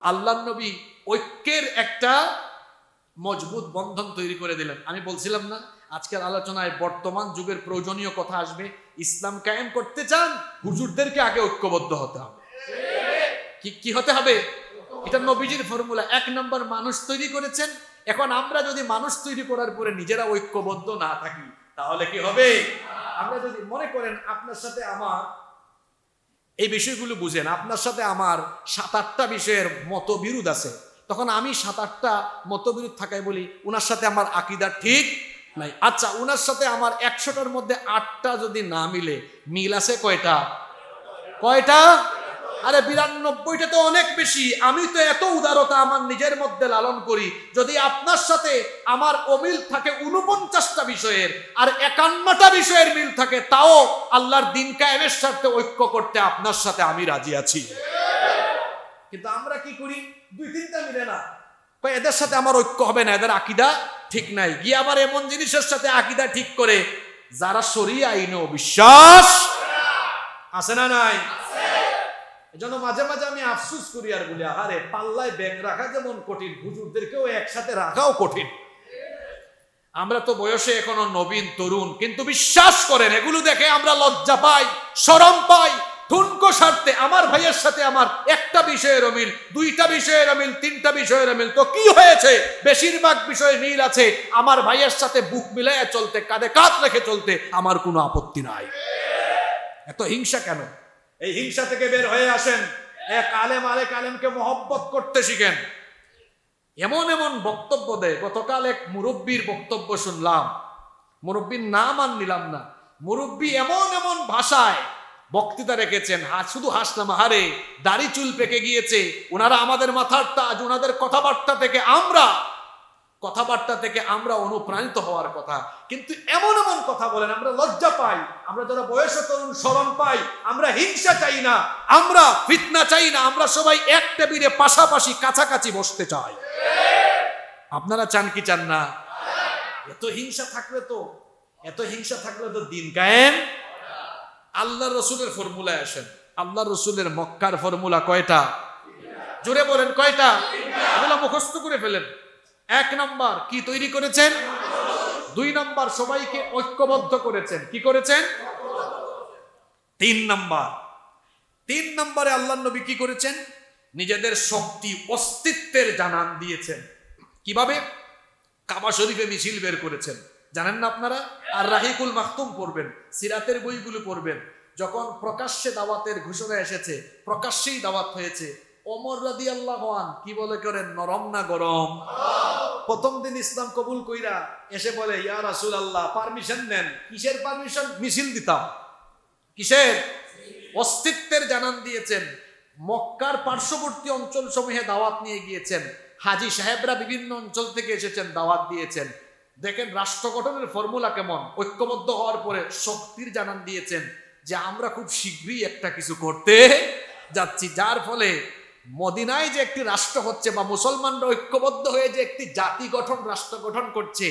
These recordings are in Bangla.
আল্লাহ নবী ঐক্যের একটা মজবুত বন্ধন তৈরি করে দিলেন। আমি বলছিলাম না, আজকের আলোচনায় বর্তমান যুগের প্রয়োজনীয় কথা আসবে। ইসলাম কায়েম করতে চান, হুজুরদেরকে আগে ঐক্যবদ্ধ হতে হবে। কি কি হতে হবে? এটা নবীজির ফর্মুলা। এক নম্বর মানুষ তৈরি করেছেন। এখন আমরা যদি মানুষ তৈরি করার পরে নিজেরা ঐক্যবদ্ধ না থাকি, তাহলে কি হবে? আমরা যদি মনে করেন আপনার সাথে আমার এই বিষয়গুলো বুঝেন। আপনার সাথে আমার সাত আটটা বিষয়ের মতবিরোধ আছে। তখন আমি সাত আটটা মতবিরোধ থাকায় বলি ওনার সাথে আমার আকিদা ঠিক নাই। আচ্ছা ওনার সাথে আমার একশোটার মধ্যে আটটা যদি না মিলে, মিল আছে কয়টা? কয়টা? আরে বিরানব্বইটা তো অনেক বেশি। আমি তো এত উদারতা আমার নিজের মধ্যে লালন করি, যদি আপনার সাথে আমার অমিল থাকে উনপঞ্চাশটা বিষয়ের আর একান্নটা বিষয়ের মিল থাকে, তাও আল্লাহর দিন কায়েমের সাথে ঐক্য করতে আপনার সাথে আমি রাজি আছি। কিন্তু আমরা কি করি? দুই তিনটা মিলে না। এদের সাথে আমার ঐক্য হবে না, এদের আকিদা ঠিক নাই। গিয়ে আবার এমন জিনিসের সাথে আকিদা ঠিক করে, যারা সরিয়ে আইনও বিশ্বাস, আছে না নাই? এজন্য মাঝে মাঝে আমি আফসুস করি আর বলি আরে পাল্লায় ব্যাগ রাখা যেমন কঠিন, হুজুরদেরকেও একসাথে রাখাও কঠিন। আমরা তো বয়সে এখনও নবীন, তরুণ, কিন্তু বিশ্বাস করেন, এগুলো দেখে আমরা লজ্জা পাই, শরম পাই ঠুনকো স্বার্থে আমার ভাইয়ের সাথে আমার একটা বিষয়ের অমিল, দুইটা বিষয়ের অমিল, তিনটা বিষয়ের অমিল। তো কি হয়েছে? বেশিরভাগ বিষয়ে মিল আছে। আমার ভাইয়ের সাথে বুক মিলাইয়া চলতে, কাঁধে কাঁধ রেখে চলতে আমার কোনো আপত্তি নাই। এত হিংসা কেন? এই হিংসা থেকে বের হয়ে আসেন। এক আলেম আলেক আলেমকে মহব্বত করতে শিখেন। এমন এমন বক্তব্য দেয়। গতকাল এক মুরব্বীর বক্তব্য শুনলাম। মুরব্বীর নাম আর নিলাম না। মুরব্বী এমন এমন ভাষায় বক্তৃতা রেখেছেন। শুধু হাসলাম হারে দাড়ি চুল পেকে গিয়েছে। ওনারা আমাদের মাথার তাজ, ওনাদের কথাবার্তা থেকে আমরা কথাবার্তা থেকে আমরা অনুপ্রাণিত হওয়ার কথা। কিন্তু এমন এমন কথা বলেন, আমরা লজ্জা পাই, আমরা যারা বয়স তরুণ স্মরণ পাই, আমরা হিংসা চাই না, আমরা ফিতনা চাই না, আমরা সবাই এক টেবিলে পাশাপাশি কাছাকাছি বসতে চাই। আপনারা চান কি চান না? এত হিংসা থাকলে তো, এত হিংসা থাকলে তো দিন কায়েম। আল্লাহ রসুলের ফর্মুলায় আসেন। আল্লাহ রসুলের মক্কার ফর্মুলা কয়টা? জোরে বলেন, কয়টা? মুখস্থ করে ফেলেন। এক নম্বর কি তৈরি করেছেন? দুই নম্বর সবাইকে ঐক্যবদ্ধ করেছেন। কি করেছেন? তিন নম্বর। তিন নম্বরে আল্লাহ নবী কি করেছেন? নিজেদের শক্তি, অস্তিত্বের জানান দিয়েছেন। কীভাবে? কাবা শরীফে মিছিল বের করেছেন। জানেন না আপনারা? আর রাহিকুল মাহতুম পড়বেন, সিরাতের বইগুলো পড়বেন। যখন প্রকাশ্যে দাওয়াতের ঘোষণা এসেছে, প্রকাশ্যেই দাওয়াত হয়েছে, ওমর রাদি আল্লাহ কি বলে করেন? নরম না গরম? প্রথম দিন ইসলাম কবুল কইরা এসে বলে, ইয়া রাসুল আল্লাহ পারমিশন নেন। কিসের পারমিশন মিছিল দিতাম। কিসের? অস্তিত্বের জানান দিয়েছেন। মক্কার পার্শ্ববর্তী অঞ্চল সমূহে দাওয়াত নিয়ে গিয়েছেন। হাজি সাহেবরা বিভিন্ন অঞ্চল থেকে এসেছেন, দাওয়াত দিয়েছেন। দেখেন, রাষ্ট্র গঠনের ফর্মুলা কেমন? ঐক্যবদ্ধ হওয়ার পরে শক্তির জানান দিয়েছেন যে, আমরা খুব শীঘ্রই একটা কিছু করতে যাচ্ছি। যার ফলে মদিনায় যে একটি রাষ্ট্র হচ্ছে বা মুসলমানরা ঐক্যবদ্ধ হয়ে যে একটি জাতি গঠন, রাষ্ট্র গঠন করছে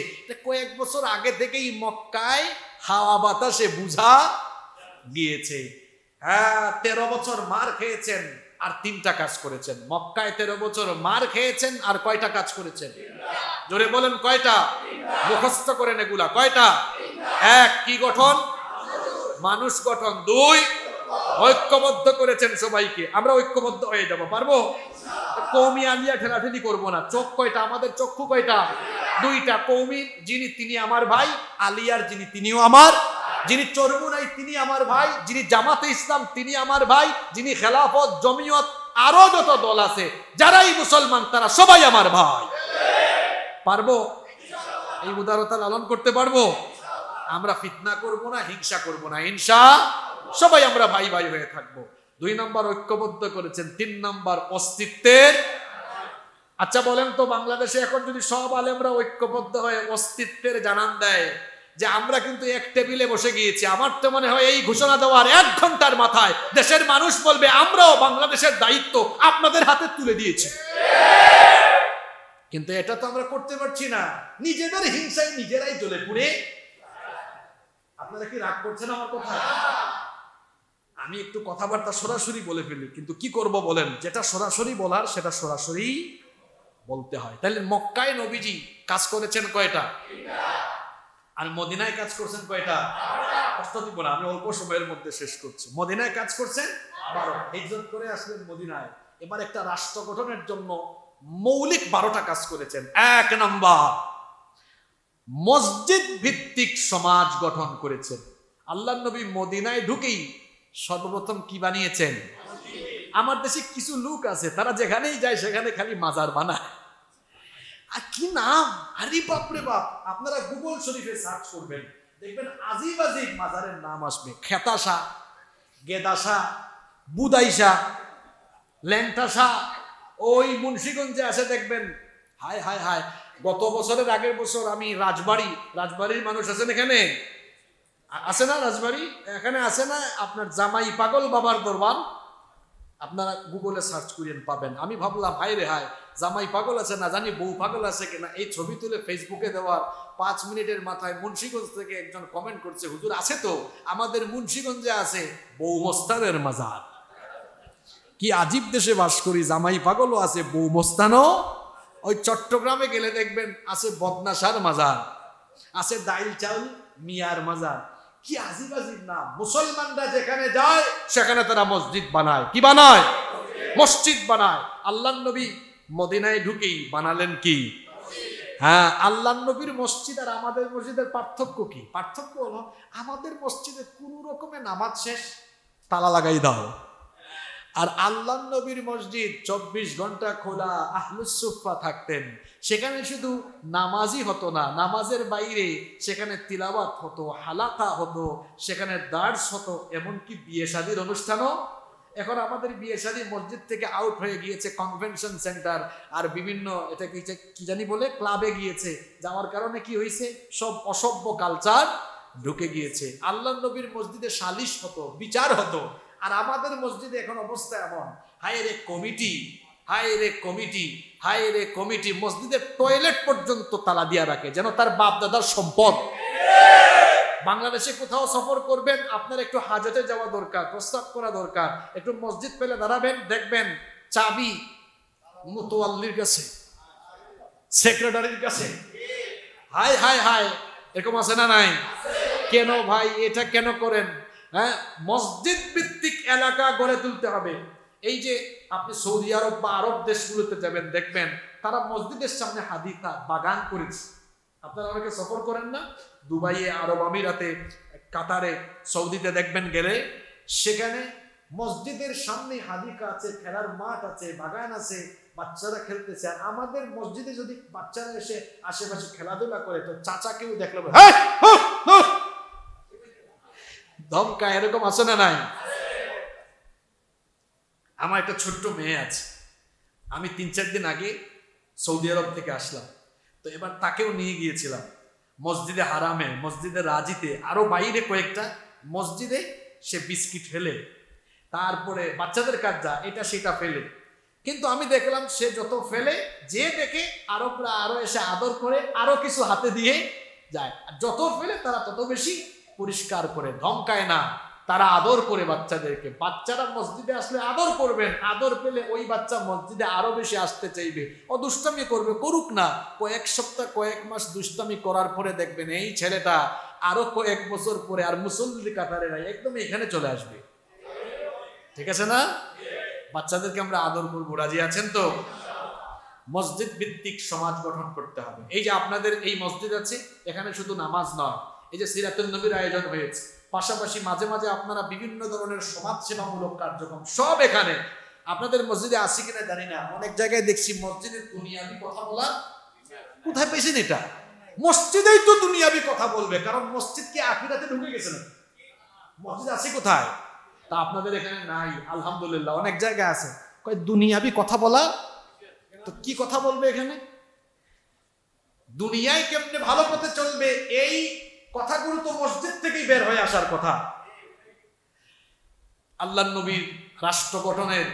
কয়েক বছর আগে থেকেই মক্কায় হাওয়া বাতাসে বুঝা গিয়েছে। হ্যাঁ তেরো বছর মার খেয়েছেন আর তিনটা কাজ করেছেন। মক্কায় তেরো বছর মার খেয়েছেন আর কয়টা কাজ করেছেন? জোরে বলেন কয়টা? মুখস্থ করেন এগুলা কয়টা? এক, কি গঠন? মানুষ গঠন। দুই ঐক্যবদ্ধ করেছেন সবাইকে। আমরা ঐক্যবদ্ধ হয়ে যাব। পারব? কৌমি আলিয়া ঠেলাঠেলি করব না। চোখ কয়টা? আমাদের চক্ষু কয়টা? দুইটা। কৌমি, যিনি তিনি আমার ভাই আলিয়ার যিনি তিনিও আমার। যিনি চরমুনাই, তিনি আমার ভাই। যিনি জামাতে ইসলাম, তিনি আমার ভাই। যিনি খেলাফত, জমিয়ত, আরও যত দল আছে, যারাই মুসলমান, তারা সবাই আমার ভাই। পারব? এই উদারতা লালন করতে পারব? আমরা ফিতনা করব না, হিংসা করব না। হিংসা সবাই আমরা ভাই ভাই হয়ে থাকব। দুই নম্বর ঐক্যবদ্ধ করেছেন, তিন নম্বর অস্তিত্বের। আচ্ছা বলেন তো, বাংলাদেশে এখন যদি সব আলেমরা ঐক্যবদ্ধ হয়ে অস্তিত্বের জানান দেয়, যে আমরা কিন্তু এক টেবিলে বসে গিয়েছি, আমার তো মনে হয় এই ঘোষণা দেওয়ার এক ঘণ্টার মাথায় দেশের মানুষ বলবে, আমরাও বাংলাদেশের দায়িত্ব আপনাদের হাতে তুলে দিয়েছি। কিন্তু এটা তো আমরা করতে পারছি না। নিজেদের হিংসায় নিজেরাই জ্বলে পুড়ে। আপনারা কি রাগ করছেন আমার কথা? আমি একটু কথাবার্তা সরাসরি বলে ফেলি, কিন্তু কি করব বলেন? যেটা সরাসরি বলার, সেটা সরাসরি বলতে হয়। তাহলে মক্কায় নবীজি কাজ করেছেন কয়টা? আর মদিনায় কাজ করছেন কয়টা? কষ্ট না, আমি অল্প সময়ের মধ্যে শেষ করছি। মদিনায় কাজ করছেন? বারো। হিজরত করে আসলেন মদিনায়। এবার একটা রাষ্ট্র গঠনের জন্য মৌলিক বারোটা কাজ করেছেন। এক নাম্বার, মসজিদ ভিত্তিক সমাজ গঠন করেছেন। আল্লাহ নবী মদিনায় ঢুকেই সর্বপ্রথম কি বানিয়েছেন? আমার দেশে কিছু লোক আছে, তারা যেখানেই যায় সেখানে খালি মাজার বানায়। আর কি নাম? আরে বাপরে বাপ, আপনারা গুগল শরীফে সার্চ করবেন, দেখবেন আজিব আজিব মাজারের নাম আসবে। খেতাসা গেদাসা বুদাইসা ল্যাংটাসা ওই মুন্সিগঞ্জে আসে দেখবেন, হায় হায় হায়, গত বছরের আগের বছর আমি রাজবাড়ি, রাজবাড়ির মানুষ আছেন এখানে। আছে না রাজবাড়ি? এখানে আছে না আপনার জামাই পাগল বাবার দরবার? আপনারা গুগলে সার্চ করিয়েন পাবেন। আমি ভাবলাম হাই রে হায়, জামাই পাগল আছে না জানি বউ পাগল আছে কিনা। এই ছবি তুলে ফেসবুকে দেওয়ার পাঁচ মিনিটের মাথায় মুন্সীগঞ্জ থেকে একজন কমেন্ট করছে, হুজুর আছে তো? আমাদের মুন্সীগঞ্জে আছে বউ মোস্তানের মাজার। কি আজীব দেশে বাস করি, জামাই পাগলও আছে বউ মোস্তানও ওই চট্টগ্রামে গেলে দেখবেন আছে বদনাসার মাজার, আছে দাইল চাউল মিয়ার মাজার। কি আজিব আজিব না মুসলমানরা যেখানে যায়, সেখানে তারা মসজিদ বানায়। কি বানায়? মসজিদ বানায়। আল্লাহ নবী মদিনায় ঢুকেই বানালেন কি? হ্যাঁ আল্লাহ নবীর মসজিদ আর আমাদের মসজিদের পার্থক্য কি? পার্থক্য হলো, আমাদের মসজিদে কোন রকমের নামাজ শেষ, তালা লাগাই দাও। আর আল্লাহ নবীর মসজিদ চব্বিশ ঘণ্টা খোলা আহলুসুফা থাকতেন। সেখানে শুধু নামাজই হতো না, নামাজের বাইরে সেখানে তিলাবাত হতো, হালাকা হতো, সেখানে দার্স হতো, এমনকি বিয়ে শাদির অনুষ্ঠানও। এখন আমাদের বিয়ে শাদী মসজিদ থেকে আউট হয়ে গিয়েছে কনভেনশন সেন্টার আর বিভিন্ন এটা কি কি জানি বলে ক্লাবে গিয়েছে। যাওয়ার কারণে কি হয়েছে? সব অসভ্য কালচার ঢুকে গিয়েছে। আল্লাহ নবীর মসজিদে সালিশ হতো, বিচার হতো। আর আমাদের মসজিদে এখন অবস্থা এমন। হায় রে কমিটি, হায় রে কমিটি, হায় রে কমিটি মসজিদের টয়লেট পর্যন্ত তালা দিয়া রাখে, যেন তার বাপ দাদার সম্পদ। বাংলাদেশে কোথাও সফর করবেন, আপনার একটু হাজতে যাওয়া দরকার, প্রস্তাব করা দরকার। একটু মসজিদ পেলে দাঁড়াবেন, দেখবেন চাবি মুতোয়াল্লির কাছে, সেক্রেটারির কাছে। হাই হাই হাই এরকম আছে না নাই? কেন ভাই, এটা কেন করেন? হ্যাঁ মসজিদ ভিত্তিক এলাকা গড়ে তুলতে হবে। এই যে আপনি সৌদি আরব বা আরব দেশগুলোতে যাবেন, দেখবেন তারা মসজিদের সামনে হাদিকা বাগান করেছে। আপনারা অনেকে সফর করেন না? দুবাইয়ে, আরব আমিরাতে, কাতারে, সৌদিতে দেখবেন গেলে সেখানে মসজিদের সামনে হাদিকা আছে, খেলার মাঠ আছে, বাগান আছে, বাচ্চারা খেলতেছে। আর আমাদের মসজিদে যদি বাচ্চারা এসে আশেপাশে খেলাধুলা করে, তো চাচাকেও দেখল। ধমকা এরকম আছে না নাই? আমার একটা ছোট্ট মেয়ে আছে। আমি তিন চার দিন আগে সৌদি আরব থেকে আসলাম। তো এবার তাকেও নিয়ে গিয়েছিলাম। মসজিদে হারামে, মসজিদে রাজিতে, আরও বাইরে কয়েকটা মসজিদে সে বিস্কিট ফেলে। তারপরে বাচ্চাদের কাজ যা, এটা সেটা ফেলে। কিন্তু আমি দেখলাম সে যত ফেলে, যে দেখে আরবরা আরও এসে আদর করে, আরও কিছু হাতে দিয়ে যায়। যত ফেলে, তারা তত বেশি পরিষ্কার করে, ধমকায় না। তারা আদর করে বাচ্চাদেরকে। বাচ্চারা মসজিদে আসলে আদর করবেন। আদর পেলে ওই বাচ্চা মসজিদে আরও বেশি আসতে চাইবে। ও দুষ্টামি করবে, করুক না। কয়েক সপ্তাহ, কয়েক মাস দুষ্টামি করার পরে দেখবেন এই ছেলেটা আরও কয়েক বছর পরে আর মুসল্লি কাতারে নাই, একদম এখানে চলে আসবে। ঠিক আছে না? বাচ্চাদেরকে আমরা আদর করব। রাজি আছেন তো? মসজিদ ভিত্তিক সমাজ গঠন করতে হবে। এই যে আপনাদের এই মসজিদ আছে, এখানে শুধু নামাজ নয়, এই যে সিরাতুল নবীর আয়োজন হয়েছে। পাশাপাশি মাঝে মাঝে আপনারা বিভিন্ন ধরনের সমাজ সেবামূলক কার্যক্রম সব এখানে আপনাদের মসজিদে আছে কিনা জানি না। অনেক জায়গায় দেখছি মসজিদের দুনিয়াবি কথা বলা কোথায় পেয়েছেন এটা? মসজিদেই তো দুনিয়াবি কথা বলবে, কারণ মসজিদ কি আখিরাতে ঢুকে গেছে না মসজিদ আছে কোথায়? তা আপনাদের এখানে নাই, আলহামদুলিল্লাহ, অনেক জায়গায় আছে। কয়, দুনিয়াবি কথা বলা? তো কি কথা বলবে এখানে? দুনিয়ায় কেমনে ভালো পথে চলবে, এই কথাগুলো তো মসজিদ থেকেই বের হয়ে আসার কথা। আল্লাহ নবীর রাষ্ট্র গঠনের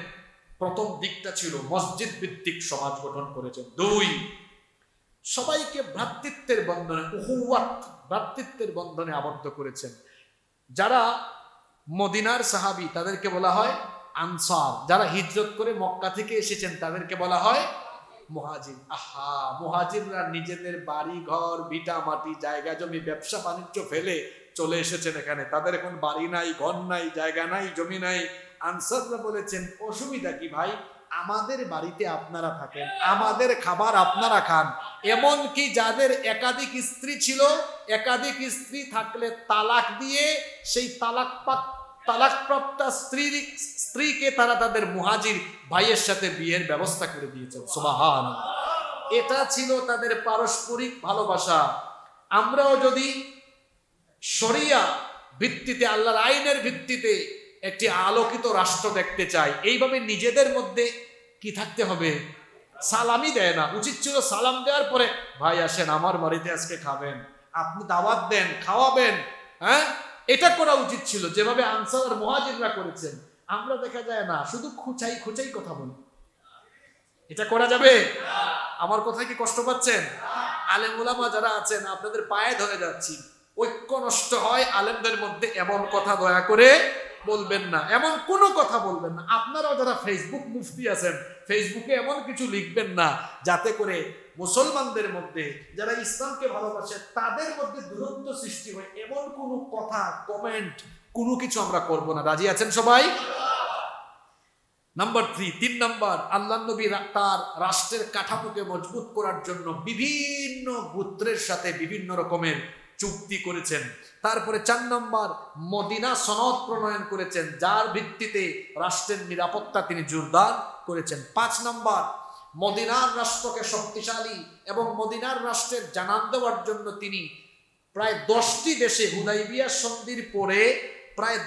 প্রথম দিকটা ছিল মসজিদ ভিত্তিক সমাজ গঠন করেছেন। দুই, সবাইকে ভ্রাতৃত্বের বন্ধনে উহুয়াত ভ্রাতৃত্বের বন্ধনে আবদ্ধ করেছেন। যারা মদিনার সাহাবি, তাদেরকে বলা হয় আনসার। যারা হিজরত করে মক্কা থেকে এসেছেন, তাদেরকে বলা হয় মুহাজির আহা মুহাজিররা নিজেদের বাড়ি ঘর ভিটা মাটি জায়গা, জমি, ব্যবসা, বাণিজ্য ফেলে চলে এসেছেন এখানে। তাদের এখন বাড়ি নাই, ঘর নাই, জায়গা নাই, জমি নাই। আনসাররা বলেছেন, অসুবিধা কি ভাই? আমাদের বাড়িতে আপনারা থাকেন, আমাদের খাবার আপনারা খান। এমন কি যাদের একাধিক স্ত্রী ছিল, একাধিক স্ত্রী থাকলে তালাক দিয়ে সেই তালাক তালাকপ্রাপ্ত স্ত্রী স্ত্রীকে তারা তাদের মুহাজির ভাইয়ের সাথে বিয়ের ব্যবস্থা করে দিয়েছে সুবাহান এটা ছিল তাদের পারস্পরিক ভালোবাসা। আমরাও যদি শরিয়া ভিত্তিতে, আল্লাহর আইনের ভিত্তিতে একটি আলোকিত রাষ্ট্র দেখতে চাই, এইভাবে নিজেদের মধ্যে কি থাকতে হবে? সালামই দেয় না। উচিত ছিল সালাম দেওয়ার পরে, ভাই আসেন, আমার বাড়িতে আজকে খাবেন। আপনি দাওয়াত দেন, খাওয়াবেন হ্যাঁ? এটা করা উচিত ছিল। যেভাবে আনসার মহাজিররা করেছেন, আমরা দেখা যায় না, শুধু খুচাই খুচাই কথা বলি। এটা করা যাবে? আমার কথায় কি কষ্ট পাচ্ছেন? আলেম ওলামা যারা আছেন, আপনাদের পায়ে ধরে যাচ্ছি। ঐক্য নষ্ট হয়, আলেমদের মধ্যে এমন কথা দয়া করে বলবেন না। এমন কোনো কথা বলবেন না। আপনারাও যারা ফেসবুক মুফতি আছেন ফেসবুকে এমন কিছু লিখবেন না, যাতে করে মুসলমানদের মধ্যে যারা ইসলামকে ভালোবাসে, তাদের মধ্যে দূরত্ব সৃষ্টি হয়। এমন কোনো কথা কমেন্ট কোনো কিছু আমরা করব না। রাজি আছেন সবাই? নাম্বার থ্রি তিন নাম্বার আল্লাহ নবী তার রাষ্ট্রের কাঠামোকে মজবুত করার জন্য বিভিন্ন গোত্রের সাথে বিভিন্ন রকমের চুক্তি করেছেন। তারপরে চার নম্বর মদিনা সনদ প্রণয়ন করেছেন, যার ভিত্তিতে রাষ্ট্রের নিরাপত্তা তিনি জোরদার করেছেন। পাঁচ নম্বর মদিনার রাষ্ট্রকে শক্তিশালী এবং মদিনার রাষ্ট্রের জানান দেওয়ার জন্য তিনি প্রায় দশটি দেশে হুদাইবিয়া সন্ধির পরে প্রায়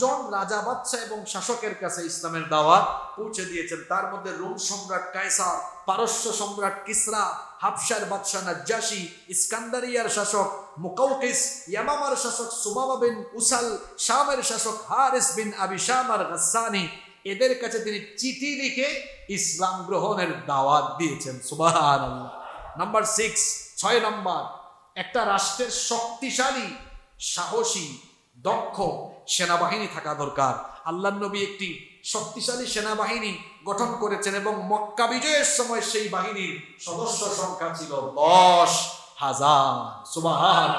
জন রাজা, বাদশাহ এবং শাসকের কাছে ইসলামের দাওয়াত পৌঁছে দিয়েছেন। তার মধ্যে রোম সম্রাট কায়সার, পারস্য সম্রাট কিসরা, হাফসার বাদশাহ নাজ্জাসি, ইস্কান্দারিয়ার শাসক মুকাউকিস, ইয়ামামার শাসক সুমামা বিন উসাল, শামের শাসক হারিস বিন আবি শামার গাসানি এদের কাছে তিনি চিঠি লিখে ইসলাম গ্রহণের দাওয়াত দিয়েছেন সুবাহান নাম্বার সিক্স ছয় নম্বর, একটা রাষ্ট্রের শক্তিশালী, সাহসী, দক্ষ সেনাবাহিনী থাকা দরকার। আল্লাহ নবী একটি শক্তিশালী সেনাবাহিনী গঠন করেছেন এবং মক্কা বিজয়ের সময় সেই বাহিনীর সদস্য সংখ্যা ছিল দশ হাজার সুবাহান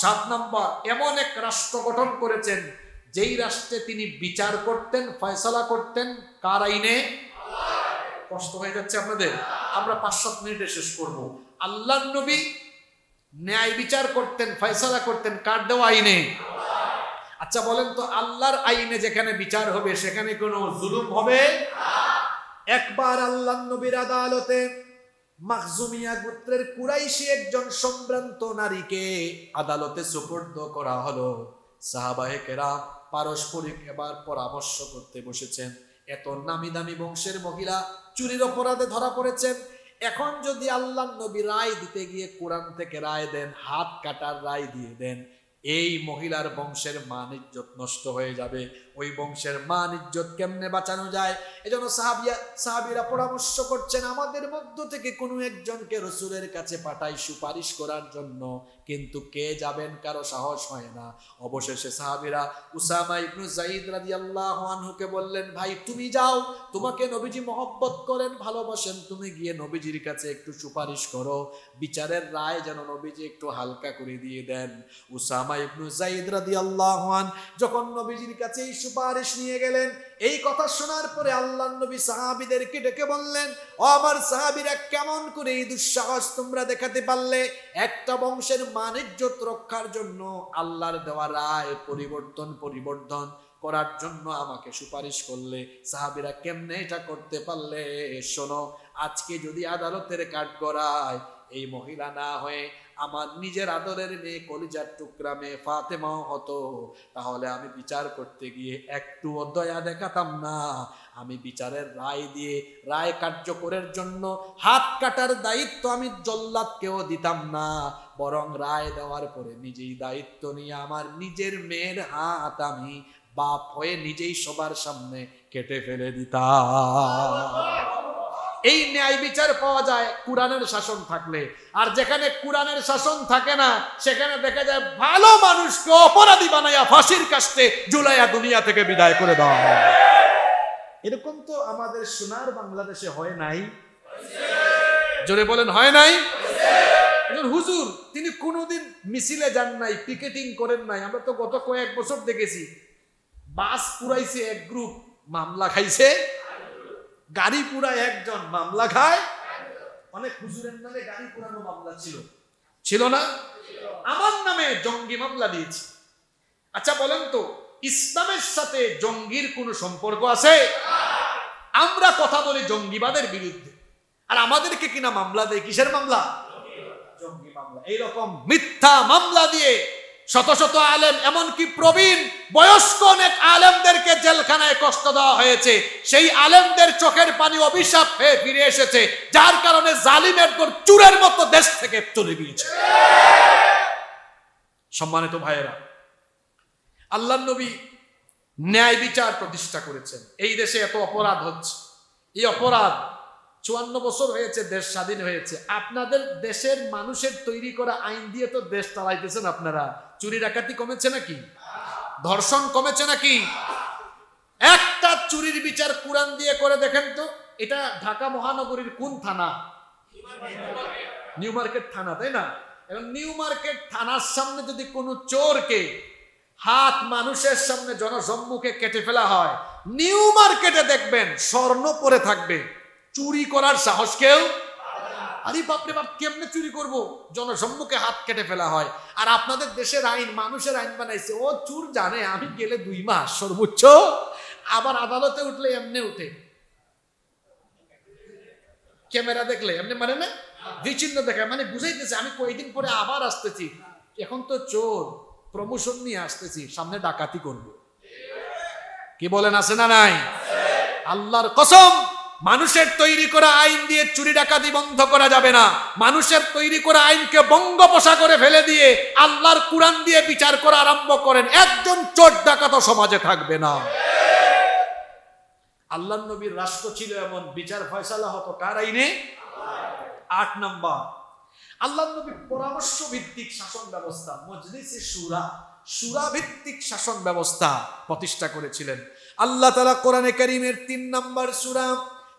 সাত নম্বর, এমন এক রাষ্ট্র গঠন করেছেন যেই রাষ্ট্রে তিনি বিচার করতেন, ফয়সালা করতেন, কার আইনে? কষ্ট হয়ে যাচ্ছে আপনাদের। আমরা পাঁচ, সাত মিনিটে শেষ করব। আল্লাহ নবী ন্যায় বিচার করতেন, ফয়সালা করতেন, কার দেওয়া আইনে? আচ্ছা বলেন তো, আল্লাহর আইনে যেখানে বিচার হবে, সেখানে কোনো জুলুম হবে? একবার আল্লাহ নবীর আদালতে মাখজুমিয়া গোত্রের কুরাইশি একজন সম্ভ্রান্ত নারীকে আদালতে সুপর্দ করা হলো। সাহাবাহে কেরা পারস্পরিক এবার পরামর্শ করতে বসেছেন। এত নামি দামি বংশের মহিলা চুরির অপরাধে ধরা পড়েছেন। এখন যদি আল্লাহ নবী রায় দিতে গিয়ে কোরআন থেকে রায় দেন, হাত কাটার রায় দিয়ে দেন, এই মহিলার বংশের মান ইজ্জত নষ্ট হয়ে যাবে। ওই বংশের মান ইজ্জত কেমনে বাঁচানো যায়? এজন্য সাহাবিয়া, সাহাবিরা পরামর্শ করছেন, আমাদের মধ্য থেকে কোনো একজনকে রসুলের কাছে পাঠাই সুপারিশ করার জন্য। কিন্তু কে যাবেন কারও সাহস হয় না। অবশেষে সাহাবিরা উসামা ইবনু জাইদ রাদিয়াল্লাহু আনহুকে বললেন, ভাই, তুমি যাও, তোমাকে নবীজি মহব্বত করেন, ভালোবাসেন। তুমি গিয়ে নবীজির কাছে একটু সুপারিশ করো। বিচারের রায় যেন নবীজি একটু হালকা করে দিয়ে দেন। উসামা ইবনু জাইদ রাদিয়াল্লাহু আন যখন নবীজির কাছে এই সুপারিশ নিয়ে গেলেন। এই কথা শোনার পরে আল্লাহ নবী সাহাবিদেরকে ডেকে বললেন, ও আমার সাহাবিরা, কেমন করে এই দুঃসাহস তোমরা দেখাতে পারলে? একটা বংশের মানিজ্যত রক্ষার জন্য আল্লাহর দেওয়া রায় পরিবর্তন পরিবর্তন করার জন্য আমাকে সুপারিশ করলে। সাহাবিরা কেমনে এটা করতে পারলে? শোনো, আজকে যদি আদালতের কাঠ গড়ায় এই মহিলা না হয়ে আমার নিজের আদরের মেয়ে কলিজার টুকরা মেয়ে ফাতেমা হতো, তাহলে আমি বিচার করতে গিয়ে একটু দয়া দেখাতাম না। আমি বিচারের রায় দিয়ে রায় কার্যকরের জন্য হাত কাটার দায়িত্ব আমি জল্লাদকেও দিতাম না, বরং রায় দেওয়ার পরে নিজেই দায়িত্ব নিয়ে আমার নিজের মেয়ের হাত আমি বাপ হয়ে নিজেই সবার সামনে কেটে ফেলে দিতাম। এই ন্যায় বিচার পাওয়া যায় কোরআনের শাসন থাকলে। আর যেখানে কোরআনের শাসন থাকে না, সেখানে দেখা যায় ভালো মানুষকে অপরাধী বানাইয়া ফাঁসির কাস্তে জুলাইয়া দুনিয়া থেকে বিদায় করে দেওয়া হয়। এরকম তো আমাদের সোনার বাংলাদেশে হয় নাই। জোরে বলেন, হয় নাই? হুজুর, তিনি কোনোদিন মিছিলে যান নাই, পিকেটিং করেন নাই। আমরা তো গত কয়েক বছর দেখেছি। বাস পুরাইছে এক গ্রুপ, মামলা খাইছে। গাড়ি পুরায় একজন মামলা খায়। অনেক হুজুরের নামে গাড়ি পুরানো মামলা ছিল। ছিল না? আমার নামে জঙ্গি মামলা দিয়েছি। আচ্ছা বলেন তো, ইসলামের সাথে জঙ্গির কোনো সম্পর্ক আছে? আমরা কথা বলি জঙ্গিবাদের বিরুদ্ধে। আর আমাদেরকে কিনা মামলা দেয়? কিসের মামলা? জঙ্গি মামলা। এইরকম মিথ্যা মামলা দিয়ে শত শত আলেম, এমনকি প্রবীণ, বয়স্ক অনেক আলেমদেরকে জেলখানায় কষ্ট দেওয়া হয়েছে। সেই আলেমদের চোখের পানি অভিশাপ হয়ে ফিরে এসেছে, যার কারণে জালিমের পর চুরের মতো দেশ থেকে চলে গিয়েছে। সম্মানিত ভাইয়েরা আল্লাহ নবী ন্যায় বিচার প্রতিষ্ঠা করেছেন। এই দেশে এত অপরাধ হচ্ছে। এই অপরাধ চুয়ান্ন বছর হয়েছে, দেশ স্বাধীন হয়েছে। আপনাদের দেশের মানুষের তৈরি করা আইন দিয়ে তো দেশ চালাইতেছেন আপনারা। চুরি ডাকাতি কমেছে নাকি? ধর্ষণ কমেছে নাকি? একটা চুরির বিচার কোরআন দিয়ে করে দেখেন তো, এটা ঢাকা মহানগরীর কোন থানা? নিউ মার্কেট থানা, তাই না? এবং নিউ মার্কেট থানার সামনে যদি কোনো চোরকে হাত মানুষের সামনে জনসম্মুখে কেটে ফেলা হয়, নিউ মার্কেটে দেখবেন স্বর্ণ পরে থাকবে। চুরি করার সাহস কেউ? আরে বাপরে বাপ, কেমনে চুরি করব? জনসম্মুখে হাত কেটে ফেলা হয়। আর আপনাদের দেশের আইন, মানুষের আইন বানাইছে। ও চুর জানে আমি গেলে দুই মাস সর্বোচ্চ। আবার আদালতে উঠলে এমনি উঠে। ক্যামেরা দেখলে এমনি মানে না? বিচিহ্ন দেখায়। মানে বুঝাইতেছে, আমি কয়েকদিন পরে আবার আসতেছি। এখন তো চোর প্রমোশন নিয়ে আসতেছি। সামনে ডাকাতি করব। কি বলেন, আছে না নাই? আল্লাহর কসম! মানুষের তৈরি করা আইন দিয়ে চুরি ডাকাতি বন্ধ করা যাবে না। মানুষের তৈরি করা আইনকে বঙ্গোপসাগরে ফেলে দিয়ে আল্লাহর কোরআন দিয়ে বিচার করা আরম্ভ করেন। একজন চোর ডাকাত সমাজে থাকবে না। আল্লাহ নবীর রাষ্ট্র ছিল এমন। বিচার ফয়সালা হতো কার আইনে? আট নাম্বার। আল্লাহ নবী পরামর্শ ভিত্তিক শাসন ব্যবস্থা, মজলিসে সুরা। সুরা ভিত্তিক শাসন ব্যবস্থা প্রতিষ্ঠা করেছিলেন। আল্লাহ তালা কোরআনে করিমের তিন নম্বর সুরা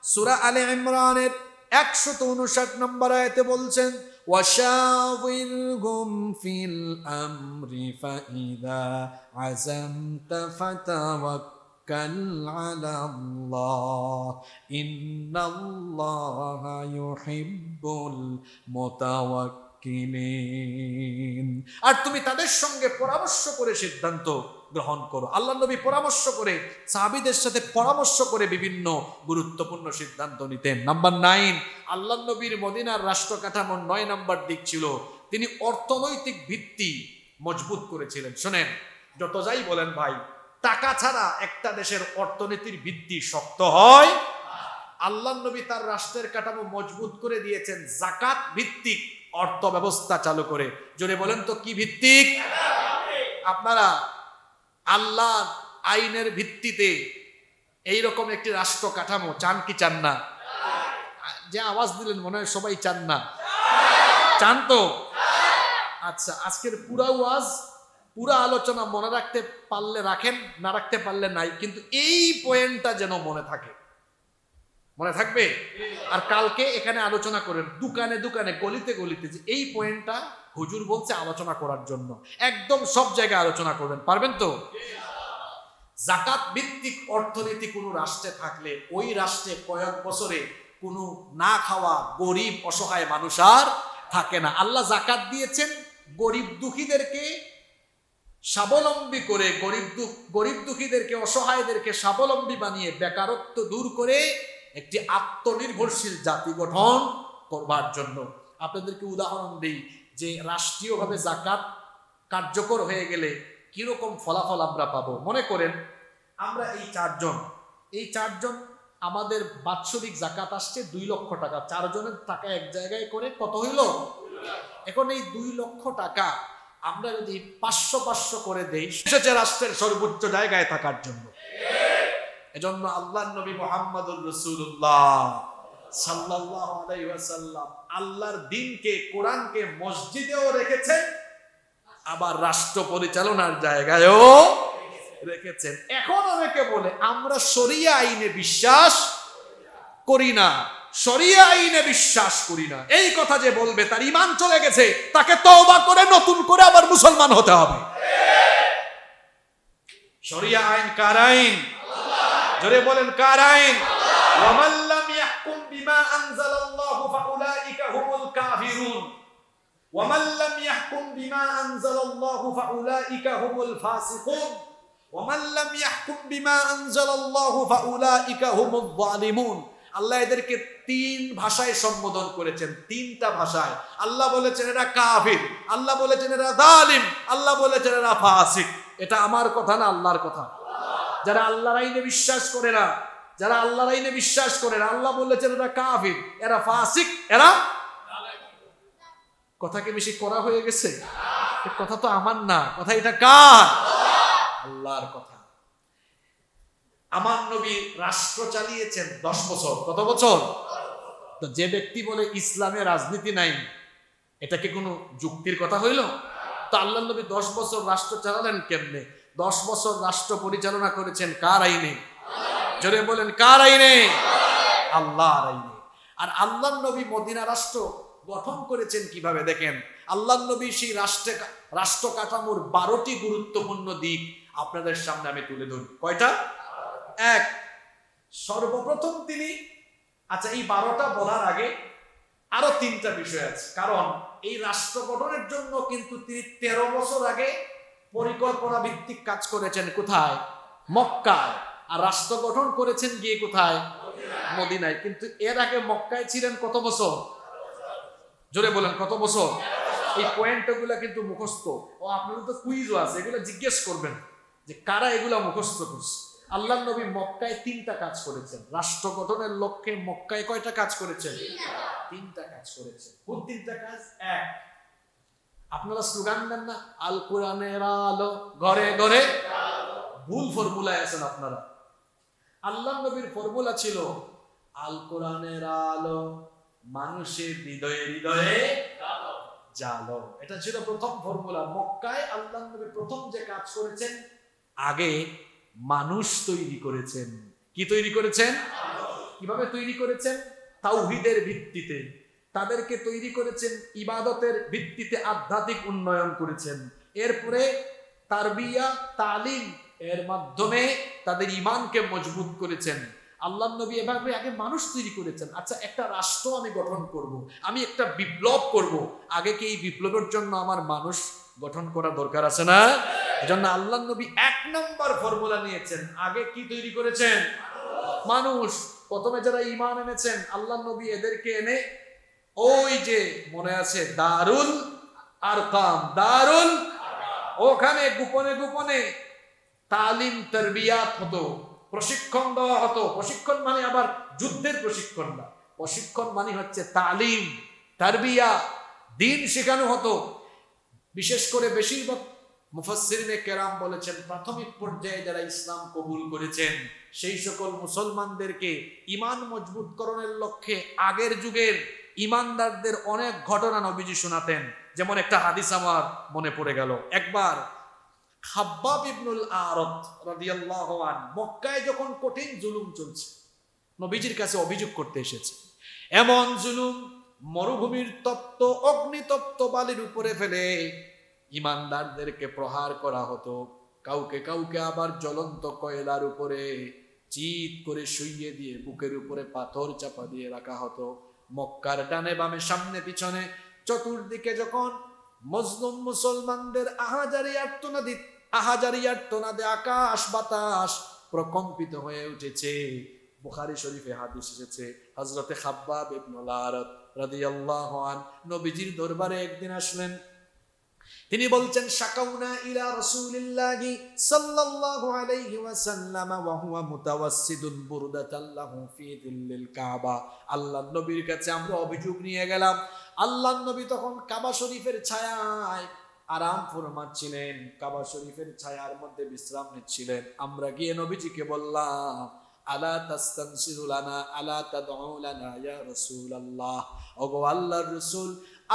সুরা আলে ইমরানের একশত উনষাট নম্বর আয়তে বলছেন وشاورهم في الأمر فإذا عزمت فتوكل على الله إن الله يحب المتوكلين আর তুমি তাদের সঙ্গে পরামর্শ করে সিদ্ধান্ত গ্রহণ করো। আল্লাহ নবী পরামর্শ করে, সাহাবিদের সাথে পরামর্শ করে বিভিন্ন গুরুত্বপূর্ণ সিদ্ধান্ত নিতেন। নাম্বার নাইন আল্লাহ নবীর মদিনার রাষ্ট্র কাঠামোর নয় নাম্বার দিক ছিল, তিনি অর্থনৈতিক ভিত্তি মজবুত করেছিলেন। শোনেন যত যাই বলেন ভাই, টাকা ছাড়া একটা দেশের অর্থনীতির ভিত্তি শক্ত হয়। আল্লাহ নবী তার রাষ্ট্রের কাঠামো মজবুত করে দিয়েছেন, জাকাত ভিত্তিক অর্থ ব্যবস্থা চালু করে। জোরে বলেন তো কি ভিত্তিক? আপনারা আল্লাহ আইনের ভিত্তিতে এইরকম একটি রাষ্ট্র কাঠামো, চান কি চান না? যে আওয়াজ দিলেন, মনে হয় সবাই চান না। চান তো? আচ্ছা আজকের পুরা ওয়াজ, পুরা আলোচনা মনে রাখতে পারলে রাখেন, না রাখতে পারলে নাই, কিন্তু এই পয়েন্টটা যেন মনে থাকে। মনে থাকবে? আর কালকে এখানে আলোচনা করেন, দোকানে দোকানে, গলিতে গলিতে যে এই পয়েন্টটা হুজুর বলছে আলোচনা করার জন্য। একদম সব জায়গায় আলোচনা করবেন। পারবেন তো? জাকাত ভিত্তিক অর্থনীতি কোনো রাষ্ট্রে থাকলে ওই রাষ্ট্রে কয়েক বছরে কোনো না খাওয়া গরিব, অসহায় মানুষ আর থাকে না। আল্লাহ জাকাত দিয়েছেন গরিব দুঃখীদেরকে স্বাবলম্বী করে, গরিব দুঃখ, গরিব দুঃখীদেরকে, অসহায়দেরকে স্বাবলম্বী বানিয়ে বেকারত্ব দূর করে একটি আত্মনির্ভরশীল জাতি গঠন করবার জন্য। আপনাদেরকে উদাহরণ দিই যে রাষ্ট্রীয়ভাবে জাকাত কার্যকর হয়ে গেলে কীরকম ফলাফল আমরা পাবো? মনে করেন, আমরা এই চারজন এই চারজন আমাদের বাৎসরিক জাকাত আসছে দুই লক্ষ টাকা। চারজনের টাকা এক জায়গায় করে কত হইল? এখন এই দুই লক্ষ টাকা আমরা যদি পাঁচশো পাঁচশো করে দেই, এসেছে রাষ্ট্রের সর্বোচ্চ জায়গায় থাকার জন্য। এজন্য আল্লাহ নবী মোহাম্মদুর রসুল্লাহ সাল্লাল্লাহু আলাইহি ওয়াসাল্লাম আল্লাহর দিনকে, কোরআনকে মসজিদেও রেখেছেন, আবার রাষ্ট্র পরিচালনার জায়গায়ও রেখেছেন। এখন অনেকে বলে, আমরা শরিয়া আইনে বিশ্বাস করি না। শরিয়া আইনে বিশ্বাস করি না। এই কথা যে বলবে, তার ইমান চলে গেছে। তাকে তওবা করে, নতুন করে আবার মুসলমান হতে হবে। শরিয়া আইন কার আইন? জোরে বলেন, কার আইন? বিমা হুমুল কাফিরুন ওয়ামান লাম ইয়াহকুম বিমা আনজালাল্লাহু ফাউলাইকা হুমুল ফাসিকুন ওয়ামান লাম ইয়াহকুম বিমা আনজালাল্লাহু ফাউলাইকা হুমুল যালিমুন আল্লাহ এদেরকে তিন ভাষায় সম্বোধন করেছেন, তিনটা ভাষায়। আল্লাহ বলেছেন, এরা কাফির। আল্লাহ বলেছেন, এরা জালিম। আল্লাহ বলেছেন, এরা ফাসিক। এটা আমার কথা না, আল্লাহর কথা। যারা আল্লাহর আইনে বিশ্বাস করে না, যারা আল্লাহর আইনে বিশ্বাস করে না, আল্লাহ বলেছেন, এরা কাফির। এরা ফাসিক, এরা কথা কি বেশি করা হয়ে গেছে? কথা তো আমার না, কথা এটা কার? আল্লাহর কথা। আমার নবী রাষ্ট্র চালিয়েছেন দশ বছর। কত বছর? তো যে ব্যক্তি বলে ইসলামে রাজনীতি নাই, এটা কি কোনো যুক্তির কথা হইল? তো আল্লাহ নবী দশ বছর রাষ্ট্র চালালেন কেমনে? দশ বছর রাষ্ট্র পরিচালনা করেছেন কার আইনে? জোরে বলেন, কার আইনে? আল্লাহর আইনে। আর আল্লাহ নবী মদিনা রাষ্ট্র গঠন করেছেন কীভাবে? দেখেন, আল্লাহ নবী সেই রাষ্ট্রে, রাষ্ট্র কাঠামোর বারোটি গুরুত্বপূর্ণ দিক আপনাদের সামনে আমি তুলে ধরি। কয়টা? এক, সর্বপ্রথম তিনি আচ্ছা এই বারোটা বলার আগে আরও তিনটা বিষয় আছে। কারণ, এই রাষ্ট্র গঠনের জন্য কিন্তু তিনি তেরো বছর আগে পরিকল্পনা ভিত্তিক কাজ করেছেন কোথায়? মক্কায়। আর রাষ্ট্র গঠন করেছেন গিয়ে কোথায়? মদিনায়। কিন্তু এর আগে মক্কায় ছিলেন কত বছর? জোরে বলেন, কত বছর? এই পয়েন্টগুলো কিন্তু মুখস্থ। ও, আপনাদের তো কুইজও আছে, এগুলো জিজ্ঞেস করবেন যে কারা এগুলা মুখস্থ করছে? আল্লাহ নবী মক্কায় তিনটা কাজ করেছেন। রাষ্ট্র গঠনের লক্ষ্যে মক্কায় কয়টা কাজ করেছেন? তিনটা কাজ করেছেন। কোন তিনটা কাজ? এক। আপনারা স্লোগান দেন না? আল কোরআনের আলো, ঘরে ঘরে। ভুল ফর্মুলায় আছেন আপনারা। আল্লাহ নবীর ফর্মুলা ছিল, আল কোরআনের আলো মানুষের হৃদয়ে হৃদয়ে জালো। এটা ছিল প্রথম ফর্মুলা। মক্কায় আল্লাহ নবী প্রথম যে কাজ করেছেন আগে মানুষ তৈরি করেছেন। কি তৈরি করেছেন? কীভাবে তৈরি করেছেন? তাওহিদের ভিত্তিতে। তাদেরকে তৈরি করেছেন ইবাদতের ভিত্তিতে আধ্যাত্মিক উন্নয়ন করেছেন। এরপরে তারবিয়া তালিম এর মাধ্যমে তাদের ইমানকে মজবুত করেছেন। আল্লাহ নবী এভাবে আগে মানুষ তৈরি করেছেন আচ্ছা একটা রাষ্ট্র আমি গঠন করব। আমি একটা বিপ্লব করব। আগে কি এই বিপ্লবের জন্য আমার মানুষ গঠন করা দরকার আছে না এজন্য আল্লাহ নবী এক নম্বর ফর্মুলা নিয়েছেন, আগে কি তৈরি করেছেন মানুষ প্রথমে যারা ইমান এনেছেন আল্লাহ নবী এদেরকে এনে ওই যে মনে আছে, দারুল আর কাম দারুল ওখানে গোপনে গোপনে তালিম, তরবিয়াত হতো প্রশিক্ষণ দেওয়া হতো। প্রশিক্ষণ মানে আবার যুদ্ধের প্রশিক্ষণ না। প্রশিক্ষণ মানে হচ্ছে তালিম, তারবিয়া, দিন শেখানো হতো। বিশেষ করে বেশিরভাগ মুফাসসিরিনে কেরাম বলেছেন, প্রাথমিক পর্যায়ে যারা ইসলাম কবুল করেছেন, সেই সকল মুসলমানদেরকে ইমান মজবুতকরণের লক্ষ্যে আগের যুগের ইমানদারদের অনেক ঘটনা নবীজি শোনাতেন। যেমন একটা হাদিস আমার মনে পড়ে গেল। একবার খাব্বাব ইবনুল আরত রাদিয়াল্লাহু আন মক্কায় যখন কঠিন জুলুম চলছে, নবীজির কাছে অভিযোগ করতে এসেছে, এমন জুলুম মরুভূমির তত্ত্ব অগ্নিতত্ত্ব বালির উপরে ফেলে ইমানদারদেরকে প্রহার করা হতো। কাউকে কাউকে আবার জ্বলন্ত কয়লার উপরে চিত করে শুইয়ে দিয়ে বুকের উপরে পাথর চাপা দিয়ে রাখা হতো। মক্কার ডানে বামে, সামনে পিছনে, চতুর্দিকে যখন মজলুম মুসলমানদের আহাজারি আর্তনাদি আহাজারি আর্তনাদে আকাশ বাতাস প্রকম্পিত হয়ে উঠেছে। বুখারী শরীফে হাদিস এসেছে, হযরতে খাব্বাব ইবনুল আরত রাদিয়াল্লাহু আন, নবীজির দরবারে একদিন আসলেন। তিনি বলছেন, শাকাউনা ইলা রাসূলিল্লাহি সাল্লাল্লাহু আলাইহি ওয়াসাল্লাম ওয়া হুয়া মুতাওয়াসসিদুন বুরদাতাল্লাহু ফি দিল্লিল কাবা। আল্লাহর নবীর কাছে আমরা অভিযোগ নিয়ে গেলাম। আল্লাহর নবী তখন কাবা শরীফের ছায়ায় আরাম ফরমাচ্ছিলেন, কাবা শরীফের ছায়ার মধ্যে বিশ্রাম নিচ্ছিলেন। আমরা গিয়ে নবীজিকে বললাম, আলা তাস্তানসিরু লানা, আলা তাদউ লানা ইয়া রাসূলুল্লাহ? ওগো আল্লাহর রাসূল,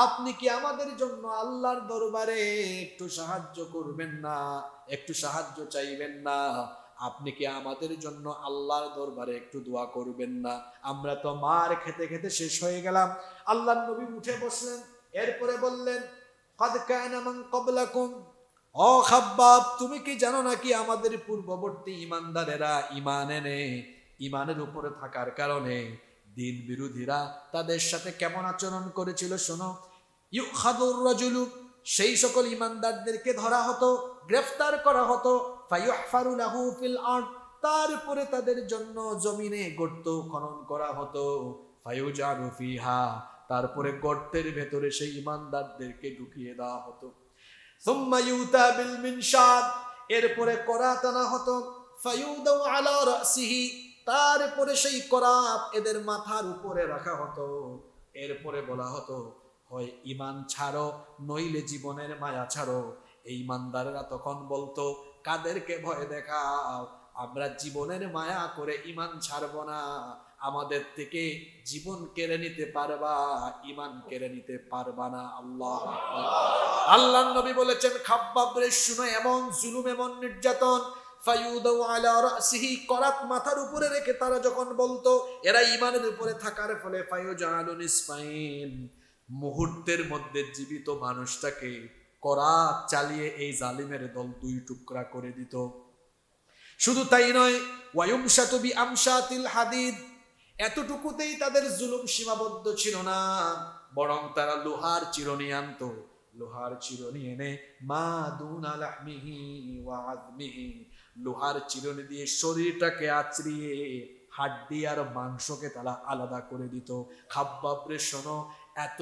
আপনি কি আমাদের জন্য আল্লাহর দরবারে একটু সাহায্য করবেন না? একটু সাহায্য চাইবেন না? আপনি কি আমাদের জন্য আল্লাহর দরবারে একটু দোয়া করবেন না? আমরা তো মার খেতে খেতে শেষ হয়ে গেলাম। আল্লাহর নবী উঠে বসলেন, এরপরে বললেন কদ কায়নামান কবলাকুম ও খাব্বাব, তুমি কি জানো নাকি আমাদের পূর্ববর্তী ইমানদারেরা ইমান এনে ইমানের উপরে থাকার কারণে দিন বিরোধীরা তাদের সাথে কেমন আচরণ করেছিল শোনো। ইউখাদুর রজুলু, সেই সকল ইমানদারদেরকে ধরা হতো, গ্রেফতার করা হতো। ফাইয়াহফারুলাহু ফিল আর্ট তারপরে তাদের জন্য জমিনে গর্ত খনন করা হতো। ফায়ুজারু ফিহা তারপরে গর্তের ভেতরে সেই ইমানদারদেরকে ঢুকিয়ে দেওয়া হতো। সুম্মা ইউতা বিল মিনশাদ, এরপরে করাত আনা হতো। ফায়ুদাউ আলা রাসিহি, তারপরে সেই করাত এদের মাথার উপরে রাখা হতো। এরপরে বলা হতো, হয় ইমান ছাড়ো, নইলে জীবনের মায়া ছাড়ো। এই ইমানদাররা তখন বলতো, কাদেরকে ভয় দেখাও? আমরা জীবনের মায়া করে ইমান ছাড়ব না। আমাদের থেকে জীবন কেড়ে নিতে পারবা, ইমান কেড়ে নিতে পারবা না। আল্লাহ আল্লাহ নবী বলেছেন, খাব্বাব রে, শুনো, এমন জুলুম, এমন নির্যাতন করাত মাথার উপরে রেখে তারা যখন বলতো, এরা ইমানের উপরে থাকার ফলে মুহূর্তের মধ্যে জীবিত মানুষটাকে করাত চালিয়ে এই জালিমের দল দুই টুকরা করে দিত। শুধু তাই নয়, ওয়ায়ুমশাতু বি আমশাতিল হাদিদ, এতটুকুতেই তাদের জুলুম সীমাবদ্ধ ছিল না, বরং তারা লোহার চিরনি আনতো, লোহার চিরনি এনে, মা দুনা লাহমিহি ওয়া আযমিহি, লোহার চিরনি দিয়ে শরীরটাকে আঁচড়িয়ে হাড্ডি আর মাংসকে তারা আলাদা করে দিত। খাব্বাবরে শোনো